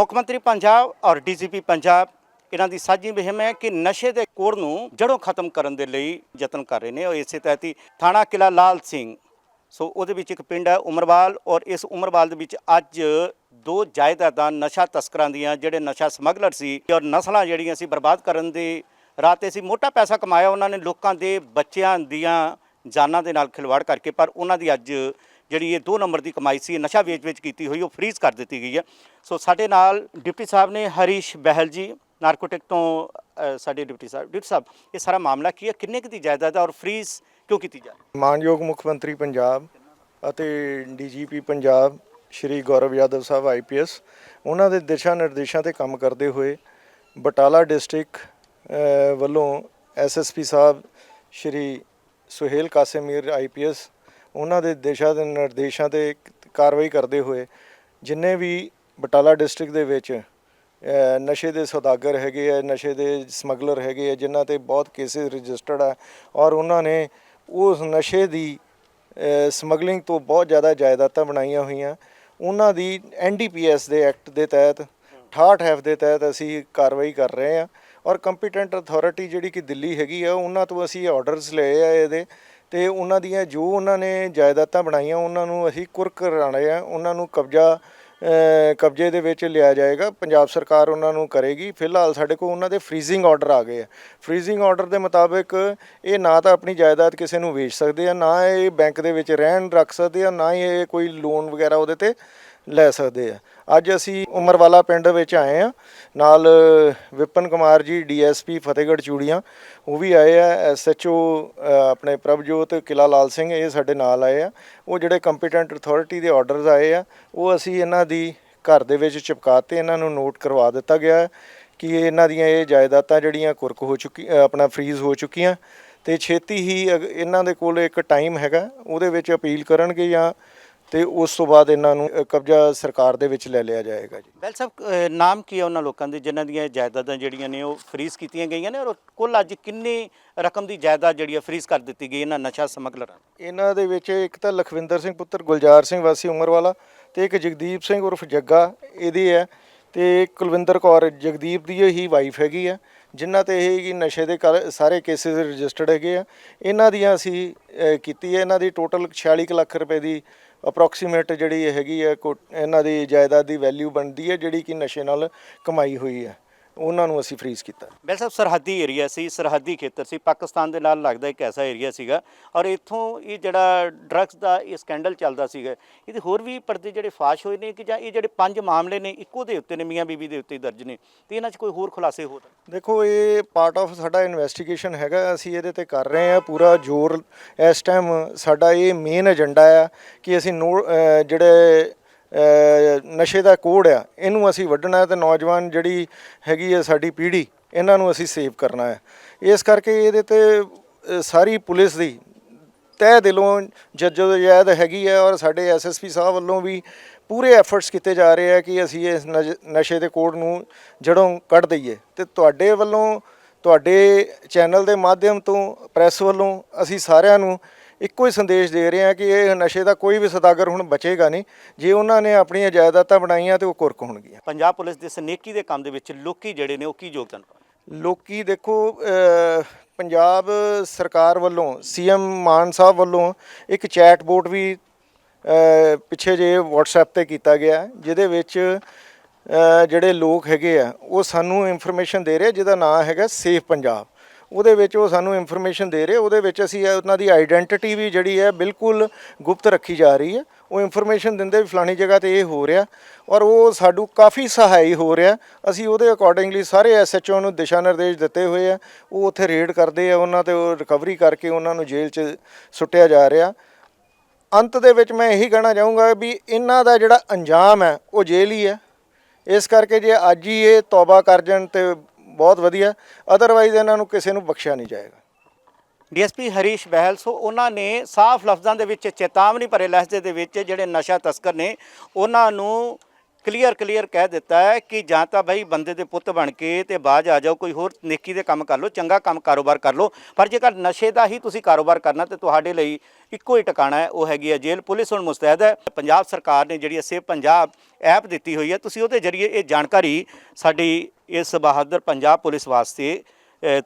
ਮੁੱਖ ਮੰਤਰੀ ਪੰਜਾਬ ਔਰ ਡੀਜੀਪੀ ਪੰਜਾਬ, ਇਹਨਾਂ ਦੀ ਸਾਂਝੀ ਮੁਹਿੰਮ ਹੈ ਕਿ ਨਸ਼ੇ ਦੇ ਕੋੜ ਨੂੰ ਜੜੋਂ ਖਤਮ ਕਰਨ ਦੇ ਲਈ ਯਤਨ ਕਰ ਰਹੇ ਨੇ ਔਰ ਇਸੇ ਤਹਿਤ ਹੀ ਥਾਣਾ ਕਿਲਾ ਲਾਲ ਸਿੰਘ, ਸੋ ਉਹਦੇ ਵਿੱਚ ਇੱਕ ਪਿੰਡ ਹੈ ਉਮਰਵਾਲ ਔਰ ਇਸ ਉਮਰਵਾਲ ਦੇ ਵਿੱਚ ਅੱਜ ਦੋ ਜਾਇਦਾਦਾਂ ਨਸ਼ਾ ਤਸਕਰਾਂ ਦੀਆਂ ਜਿਹੜੇ ਨਸ਼ਾ ਸਮਗਲਰ ਸੀ ਔਰ ਨਸਲਾਂ ਜਿਹੜੀਆਂ ਸੀ ਬਰਬਾਦ ਕਰਨ ਦੇ ਰਾਹ ਤੇ ਸੀ, ਮੋਟਾ ਪੈਸਾ ਕਮਾਇਆ ਉਹਨਾਂ ਨੇ ਲੋਕਾਂ ਦੇ ਬੱਚਿਆਂ ਦੀਆਂ ਜਾਨਾਂ ਦੇ ਨਾਲ ਖਿਲਵਾੜ ਕਰਕੇ, ਪਰ ਉਹਨਾਂ ਦੀ ਅੱਜ ਜਿਹੜੀ ਇਹ 2 ਨੰਬਰ ਦੀ ਕਮਾਈ ਸੀ ਨਸ਼ਾ ਵੇਚ-ਵੇਚ ਕੀਤੀ ਹੋਈ ਉਹ ਫ੍ਰੀਜ਼ ਕਰ ਦਿੱਤੀ ਗਈ ਹੈ। ਸੋ ਸਾਡੇ ਨਾਲ ਡਿਪਟੀ ਸਾਹਿਬ ਨੇ ਹਰੀਸ਼ ਬਹਿਲ ਜੀ ਨਾਰਕੋਟਿਕ ਤੋਂ ਸਾਡੇ ਡਿਪਟੀ ਸਾਹਿਬ ਡਿਪਟੀ ਸਾਹਿਬ ਇਹ ਸਾਰਾ ਮਾਮਲਾ ਕੀ ਹੈ? ਕਿੰਨੇ ਕੁ ਦੀ ਜਾਇਦਾਦ ਹੈ ਔਰ ਫ੍ਰੀਜ਼ ਕਿਉਂ ਕੀਤੀ ਜਾ ਰਹੀ ਮਾਨਯੋਗ ਮੁੱਖ ਮੰਤਰੀ ਪੰਜਾਬ ਅਤੇ ਡੀਜੀਪੀ ਪੰਜਾਬ ਸ਼੍ਰੀ ਗੌਰਵ ਯਾਦਵ ਸਾਹਿਬ ਆਈਪੀਐਸ ਉਹਨਾਂ ਦੇ ਦਿਸ਼ਾ ਨਿਰਦੇਸ਼ਾਂ ਤੇ ਕੰਮ ਕਰਦੇ ਹੋਏ ਬਟਾਲਾ ਡਿਸਟ੍ਰਿਕਟ ਅ, ਵੱਲੋਂ ਐਸਐਸਪੀ ਸਾਹਿਬ ਸ਼੍ਰੀ ਸੁਹੇਲ ਕਾਸਿਮੀਰ ਆਈਪੀਐਸ ਉਹਨਾਂ ਦੇ ਦਿਸ਼ਾ ਦੇ ਨਿਰਦੇਸ਼ਾਂ ਤੇ ਕਾਰਵਾਈ ਕਰਦੇ ਹੋਏ ਜਿੰਨੇ ਵੀ ਬਟਾਲਾ ਡਿਸਟ੍ਰਿਕਟ ਦੇ ਵਿੱਚ ਨਸ਼ੇ ਦੇ ਸੌਦਾਗਰ ਹੈਗੇ ਆ, ਨਸ਼ੇ ਦੇ ਸਮਗਲਰ ਹੈਗੇ ਆ, ਜਿਨ੍ਹਾਂ ਤੇ ਬਹੁਤ ਕੇਸਿਸ ਰਜਿਸਟਰਡ ਆ ਔਰ ਉਹਨਾਂ ਨੇ ਉਸ ਨਸ਼ੇ ਦੀ ਸਮਗਲਿੰਗ ਤੋਂ ਬਹੁਤ ਜ਼ਿਆਦਾ ਜਾਇਦਾਦਾਂ ਬਣਾਈਆਂ ਹੋਈਆਂ। ਉਹਨਾਂ ਦੀ ਐਨਡੀਪੀਐਸ ਦੇ ਐਕਟ ਦੇ ਤਹਿਤ 68 ਐਫ ਦੇ ਤਹਿਤ ਅਸੀਂ ਕਾਰਵਾਈ ਕਰ ਰਹੇ ਹਾਂ ਔਰ ਕੰਪੀਟੈਂਟ ਅਥਾਰਟੀ ਜਿਹੜੀ ਕਿ ਦਿੱਲੀ ਹੈਗੀ ਆ, ਉਹਨਾਂ ਤੋਂ ਅਸੀਂ ਆਰਡਰਸ ਲਏ ਆ ਇਹਦੇ। ਤੇ ਉਹਨਾਂ ਦੀਆਂ ਜੋ ਉਹਨਾਂ ਨੇ ਜਾਇਦਾਦਾਂ ਬਣਾਈਆਂ, ਉਹਨਾਂ ਨੂੰ ਅਸੀਂ ਕੁਰਕ ਕਰਾਣੇ ਆ। ਉਹਨਾਂ ਨੂੰ ਕਬਜ਼ਾ ਕਬਜ਼ੇ ਦੇ ਵਿੱਚ ਲਿਆ ਜਾਏਗਾ। ਪੰਜਾਬ ਸਰਕਾਰ ਉਹਨਾਂ ਨੂੰ ਕਰੇਗੀ। ਫਿਲਹਾਲ ਸਾਡੇ ਕੋਲ ਉਹਨਾਂ ਦੇ ਫ੍ਰੀਜ਼ਿੰਗ ਆਰਡਰ ਆ ਗਏ ਆ। ਫ੍ਰੀਜ਼ਿੰਗ ਆਰਡਰ ਦੇ ਮੁਤਾਬਕ ਇਹ ਨਾ ਤਾਂ ਆਪਣੀ ਜਾਇਦਾਦ ਕਿਸੇ ਨੂੰ ਵੇਚ ਸਕਦੇ ਆ, ਨਾ ਇਹ ਬੈਂਕ ਦੇ ਵਿੱਚ ਰਹਿਣ ਰੱਖ ਸਕਦੇ ਆ, ਨਾ ਹੀ ਇਹ ਕੋਈ ਲੋਨ ਵਗੈਰਾ ਉਹਦੇ ਤੇ ਲੈ ਸਕਦੇ ਆ। ਅੱਜ ਅਸੀਂ ਉਮਰਵਾਲਾ ਪਿੰਡ ਵਿੱਚ ਆਏ ਆ। ਨਾਲ ਵਿਪਨ ਕੁਮਾਰ ਜੀ ਡੀਐਸਪੀ ਫਤਿਹਗੜ੍ਹ ਚੂੜੀਆਂ, ਉਹ ਵੀ ਆਏ ਆ। ਐਸਐਚਓ ਆਪਣੇ ਪ੍ਰਭਜੋਤ ਕਿਲਾ ਲਾਲ ਸਿੰਘ, ਇਹ ਸਾਡੇ ਨਾਲ ਆਏ ਆ। ਉਹ ਜਿਹੜੇ ਕੰਪੀਟੈਂਟ ਅਥਾਰਟੀ ਦੇ ਆਰਡਰਸ ਆਏ ਆ, ਉਹ ਅਸੀਂ ਇਹਨਾਂ ਦੀ ਘਰ ਦੇ ਵਿੱਚ ਚਿਪਕਾਤੇ ਇਹਨਾਂ ਨੂੰ ਨੋਟ ਕਰਵਾ ਦਿੱਤਾ ਗਿਆ ਹੈ ਕਿ ਇਹਨਾਂ ਦੀਆਂ ਇਹ ਜਾਇਦਾਦਾਂ ਜਿਹੜੀਆਂ ਕੁਰਕ ਹੋ ਚੁੱਕੀ ਆਪਣਾ ਫ੍ਰੀਜ਼ ਹੋ ਚੁੱਕੀਆਂ। ਤੇ ਛੇਤੀ ਹੀ ਅਗ- ਇਹਨਾਂ ਦੇ ਕੋਲ ਇੱਕ ਟਾਈਮ ਹੈਗਾ, ਉਹਦੇ ਵਿੱਚ ਅਪੀਲ ਕਰਨਗੇ ਜਾਂ ਤੇ ਉਸ ਤੋਂ ਬਾਅਦ ਇਹਨਾਂ ਨੂੰ ਅ, ਕਬਜ਼ਾ ਸਰਕਾਰ ਦੇ ਵਿੱਚ ਲੈ ਲਿਆ ਜਾਏਗਾ ਜੀ ਬੈਲ ਸਾਹਿਬ ਨਾਮ ਕੀ ਹੈ ਉਹਨਾਂ ਲੋਕਾਂ ਦੇ ਜਿਨ੍ਹਾਂ ਦੀਆਂ ਇਹ ਜਾਇਦਾਦਾਂ ਜਿਹੜੀਆਂ ਨੇ ਉਹ ਫ੍ਰੀਜ਼ ਕੀਤੀਆਂ ਗਈਆਂ ਨੇ ਔਰ ਕੁੱਲ ਅੱਜ ਕਿੰਨੀ ਰਕਮ ਦੀ ਜਾਇਦਾਦ ਜਿਹੜੀ ਹੈ ਫ੍ਰੀਜ਼ ਕਰ ਦਿੱਤੀ ਗਈ ਇਹਨਾਂ ਨਸ਼ਾ ਸਮਗਲਰਾਂ ਨੂੰ? ਇਹਨਾਂ ਦੇ ਵਿੱਚ ਇੱਕ ਤਾਂ ਲਖਵਿੰਦਰ ਸਿੰਘ ਪੁੱਤਰ ਗੁਲਜ਼ਾਰ ਸਿੰਘ ਵਾਸੀ ਉਮਰਵਾਲਾ ਤੇ ਇੱਕ ਜਗਦੀਪ ਸਿੰਘ ਉਰਫ ਜੱਗਾ ਇਹਦੀ ਹੈ ਤੇ ਕੁਲਵਿੰਦਰ ਕੌਰ ਜਗਦੀਪ ਦੀ ਹੀ ਵਾਈਫ ਹੈਗੀ ਆ ਜਿਨ੍ਹਾਂ ਤੇ ਇਹ ਕਿ ਨਸ਼ੇ ਦੇ ਕਰ- ਸਾਰੇ ਕੇਸਿਸ ਰਜਿਸਟਰਡ ਹੈਗੇ ਆ। ਇਹਨਾਂ ਦੀਆਂ ਅਸੀਂ ਅ, ਕੀਤੀ ਹੈ। ਇਹਨਾਂ ਦੀ ਟੋਟਲ 46 ਕੁ ਲੱਖ ਰੁਪਏ ਦੀ ਅਪਰੋਕਸੀਮੇਟ ਜਿਹੜੀ ਹੈਗੀ ਹੈ ਕੋ- ਇਹਨਾਂ ਦੀ ਜਾਇਦਾਦ ਦੀ ਵੈਲਿਊ ਬਣਦੀ ਹੈ ਜਿਹੜੀ ਕਿ ਨਸ਼ੇ ਨਾਲ ਕਮਾਈ ਹੋਈ ਹੈ। ਉਹਨਾਂ ਨੂੰ ਅਸੀਂ ਫ੍ਰੀਜ਼ ਕੀਤਾ। ਬੈਲ ਸਾਹਿਬ ਸਰਹੱਦੀ ਏਰੀਆ ਸੀ ਸਰਹੱਦੀ ਖੇਤਰ ਸੀ। ਪਾਕਿਸਤਾਨ ਦੇ ਨਾਲ ਲੱਗਦਾ ਇੱਕ ਐਸਾ ਏਰੀਆ ਸੀਗਾ। ਔਰ ਇੱਥੋਂ ਇਹ ਜਿਹੜਾ ਡਰੱਗਸ ਦਾ ਇਹ ਸਕੈਂਡਲ ਚੱਲਦਾ ਸੀਗਾ ਇਹਦੇ ਹੋਰ ਵੀ ਪਰਦੇ ਜਿਹੜੇ ਫਾਸ਼ ਹੋਏ ਨੇ ਕਿ ਜਾਂ ਇਹ ਜਿਹੜੇ ਪੰਜ ਮਾਮਲੇ ਨੇ ਇੱਕੋ ਦੇ ਉੱਤੇ ਨੇ ਮੀਆਂ ਬੀਬੀ ਦੇ ਉੱਤੇ ਦਰਜ ਨੇ। ਤੇ ਇਹਨਾਂ 'ਚ ਕੋਈ ਹੋਰ ਖੁਲਾਸੇ ਹੋ ਦੇਖੋ ਇਹ ਪਾਰਟ ਆਫ ਸਾਡਾ ਇਨਵੈਸਟੀਗੇਸ਼ਨ ਹੈਗਾ ਅਸੀਂ ਇਹਦੇ ਤੇ ਕਰ ਰਹੇ ਹਾਂ ਪੂਰਾ ਜ਼ੋਰ। ਇਸ ਟਾਈਮ ਸਾਡਾ ਇਹ ਮੇਨ ਏਜੰਡਾ ਆ ਕਿ ਅਸੀਂ ਜਿਹੜੇ ਨਸ਼ੇ ਦਾ ਕੋੜ ਆ, ਇਹਨੂੰ ਅਸੀਂ ਵੱਢਣਾ ਤੇ ਨੌਜਵਾਨ ਜਿਹੜੀ ਹੈਗੀ ਹੈ ਸਾਡੀ ਪੀੜ੍ਹੀ, ਇਹਨਾਂ ਨੂੰ ਅਸੀਂ ਸੇਵ ਕਰਨਾ ਹੈ। ਇਸ ਕਰਕੇ ਇਹਦੇ ਤੇ ਸਾਰੀ ਪੁਲਿਸ ਦੀ ਤਹਿ ਦਿਲੋਂ ਜੱਜੋਜਹਿਦ ਹੈਗੀ ਹੈ ਔਰ ਸਾਡੇ ਐਸਐਸਪੀ ਸਾਹਿਬ ਵੱਲੋਂ ਵੀ ਪੂਰੇ ਐਫਰਟਸ ਕੀਤੇ ਜਾ ਰਹੇ ਆ ਕਿ ਅਸੀਂ ਇਸ ਨਜ- ਨਸ਼ੇ ਦੇ ਕੋਡ ਨੂੰ ਜੜੋਂ ਕੱਢ ਦਈਏ। ਤੇ ਤੁਹਾਡੇ ਵੱਲੋਂ, ਤੁਹਾਡੇ ਚੈਨਲ ਦੇ ਮਾਧਿਅਮ ਤੋਂ, ਪ੍ਰੈਸ ਵੱਲੋਂ ਅਸੀਂ ਸਾਰਿਆਂ ਨੂੰ ਇੱਕੋ ਹੀ ਸੰਦੇਸ਼ ਦੇ ਰਹੇ ਹਾਂ ਕਿ ਇਹ ਨਸ਼ੇ ਦਾ ਕੋਈ ਵੀ ਸਦਾਗਰ ਹੁਣ ਬਚੇਗਾ ਨਹੀਂ। ਜੇ ਉਹਨਾਂ ਨੇ ਆਪਣੀਆਂ ਜਾਇਦਾਦਾਂ ਬਣਾਈਆਂ ਤੇ ਉਹ ਕੁਰਕ ਹੋਣਗੀਆਂ। ਪੰਜਾਬ ਪੁਲਿਸ ਦੇ ਸਨੇਕੀ ਦੇ ਕੰਮ ਦੇ ਵਿੱਚ ਲੋਕੀ ਜਿਹੜੇ ਨੇ ਉਹ ਕੀ ਯੋਗਦਾਨ ਪਾਉਂਦੇ? ਲੋਕੀ ਦੇਖੋ ਪੰਜਾਬ ਸਰਕਾਰ ਵੱਲੋਂ ਸੀਐਮ ਮਾਨ ਸਾਹਿਬ ਵੱਲੋਂ ਇੱਕ ਚੈਟ ਬੋਟ ਵੀ ਪਿੱਛੇ ਜੇ WhatsApp ਤੇ ਕੀਤਾ ਗਿਆ ਜਿਹਦੇ ਵਿੱਚ ਜਿਹੜੇ ਲੋਕ ਹੈਗੇ ਆ ਉਹ ਸਾਨੂੰ ਇਨਫੋਰਮੇਸ਼ਨ ਦੇ ਰਹੇ ਜਿਹਦਾ ਨਾਮ ਹੈਗਾ ਸੇਫ ਪੰਜਾਬ। ਉਹਦੇ ਵਿੱਚ ਉਹ ਸਾਨੂੰ ਇਨਫੋਰਮੇਸ਼ਨ ਦੇ ਰਹੇ, ਉਹਦੇ ਵਿੱਚ ਅਸੀਂ ਉਹਨਾਂ ਦੀ ਆਈਡੈਂਟੀਟੀ ਵੀ ਜਿਹੜੀ ਹੈ ਬਿਲਕੁਲ ਗੁਪਤ ਰੱਖੀ ਜਾ ਰਹੀ ਹੈ। ਉਹ ਇਨਫੋਰਮੇਸ਼ਨ ਦਿੰਦੇ ਵੀ ਫਲਾਣੀ ਜਗ੍ਹਾ ਤੇ ਇਹ ਹੋ ਰਿਹਾ ਔਰ ਉਹ ਸਾਨੂੰ ਕਾਫੀ ਸਹਾਈ ਹੋ ਰਿਹਾ। ਅਸੀਂ ਉਹਦੇ ਅਕੋਰਡਿੰਗਲੀ ਸਾਰੇ ਐਸਐਚਓ ਨੂੰ ਦਿਸ਼ਾ ਨਿਰਦੇਸ਼ ਦਿੱਤੇ ਹੋਏ ਆ। ਉਹ ਉੱਥੇ ਰੇਡ ਕਰਦੇ ਆ ਉਹਨਾਂ ਤੇ, ਉਹ ਰਿਕਵਰੀ ਕਰਕੇ ਉਹਨਾਂ ਨੂੰ ਜੇਲ੍ਹ 'ਚ ਸੁੱਟਿਆ ਜਾ ਰਿਹਾ। ਅੰਤ ਦੇ ਵਿੱਚ ਮੈਂ ਇਹੀ ਕਹਿਣਾ ਚਾਹੂੰਗਾ ਵੀ ਇਹਨਾਂ ਦਾ ਜਿਹੜਾ ਅੰਜਾਮ ਹੈ, ਉਹ ਜੇਲ੍ਹ ਹੀ ਹੈ। ਇਸ ਕਰਕੇ ਜੇ ਅੱਜ ਹੀ ਇਹ ਤੌਬਾ ਕਰ ਜਾਣ ਤੇ ਬਹੁਤ ਵਧੀਆ ਅਦਰਵਾਈਜ਼ ਇਹਨਾਂ ਨੂੰ ਕਿਸੇ ਨੂੰ ਬਖਸ਼ਿਆ ਨਹੀਂ ਜਾਏਗਾ। ਡੀਐਸਪੀ ਹਰੀਸ਼ ਬਹਿਲ, ਸੋ ਉਹਨਾਂ ਨੇ ਸਾਫ਼ ਲਫ਼ਜ਼ਾਂ ਦੇ ਵਿੱਚ ਚੇਤਾਵਨੀ ਭਰੇ ਲਹਿਜੇ ਦੇ ਵਿੱਚ ਜਿਹੜੇ ਨਸ਼ਾ ਤਸਕਰ ਨੇ, ਉਹਨਾਂ ਨੂੰ ਕਲੀਅਰ ਕਲੀਅਰ ਕਹਿ ਦਿੱਤਾ ਹੈ ਕਿ ਜਾਂ ਤਾਂ ਭਾਈ ਬੰਦੇ ਦੇ ਪੁੱਤ ਬਣ ਕੇ ਤੇ ਬਾਜ ਆ ਜਾਓ, ਕੋਈ ਹੋਰ ਨੇਕੀ ਦੇ ਕੰਮ ਕਰ ਲਓ, ਚੰਗਾ ਕੰਮ ਕਾਰੋਬਾਰ ਕਰ ਲਓ। ਪਰ ਜੇਕਰ ਨਸ਼ੇ ਦਾ ਹੀ ਤੁਸੀਂ ਕਾਰੋਬਾਰ ਕਰਨਾ ਤੇ ਤੁਹਾਡੇ ਲਈ ਇੱਕੋ ਹੀ ਟਿਕਾਣਾ ਹੈ, ਉਹ ਹੈਗੀ ਹੈ ਜੇਲ੍ਹ ਪੁਲਿਸ। ਹੁਣ ਮੁਸਤੈਦ ਹੈ, ਪੰਜਾਬ ਸਰਕਾਰ ਨੇ ਜਿਹੜੀ ਸੇਵ ਪੰਜਾਬ ਐਪ ਦਿੱਤੀ ਹੋਈ ਹੈ, ਤੁਸੀਂ ਉਹਦੇ ਜਰੀਏ ਇਹ ਜਾਣਕਾਰੀ ਸਾਡੀ ਇਸ ਬਹਾਦਰ ਪੰਜਾਬ ਪੁਲਿਸ ਵਾਸਤੇ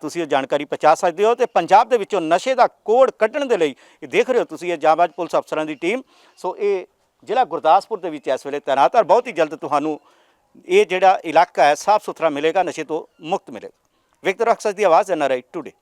ਤੁਸੀਂ ਉਹ ਜਾਣਕਾਰੀ ਪਹੁੰਚਾ ਸਕਦੇ ਹੋ ਤੇ ਪੰਜਾਬ ਦੇ ਵਿੱਚੋਂ ਨਸ਼ੇ ਦਾ ਕੋੜ ਕੱਢਣ ਦੇ ਲਈ ਦੇਖ ਰਹੇ ਹੋ ਤੁਸੀਂ ਇਹ ਜਾਂਬਾਜ਼ ਪੁਲਿਸ ਅਫਸਰਾਂ ਦੀ ਟੀਮ। ਸੋ ਇਹ ਜ਼ਿਲ੍ਹਾ ਗੁਰਦਾਸਪੁਰ ਦੇ ਵਿੱਚ ਇਸ ਵੇਲੇ ਤੈਨਾਤ ਹੈ ਬਹੁਤ ਹੀ ਜਲਦ ਤੁਹਾਨੂੰ ਇਹ ਜਿਹੜਾ ਇਲਾਕਾ ਹੈ, ਸਾਫ਼ ਸੁਥਰਾ ਮਿਲੇਗਾ, ਨਸ਼ੇ ਤੋਂ ਮੁਕਤ ਮਿਲੇਗਾ। ਵਿਕਟਰ ਅਕਸਰ ਦੀ ਆਵਾਜ਼ ਐੱਨ ਆਰ ਆਈ ਟੂਡੇ।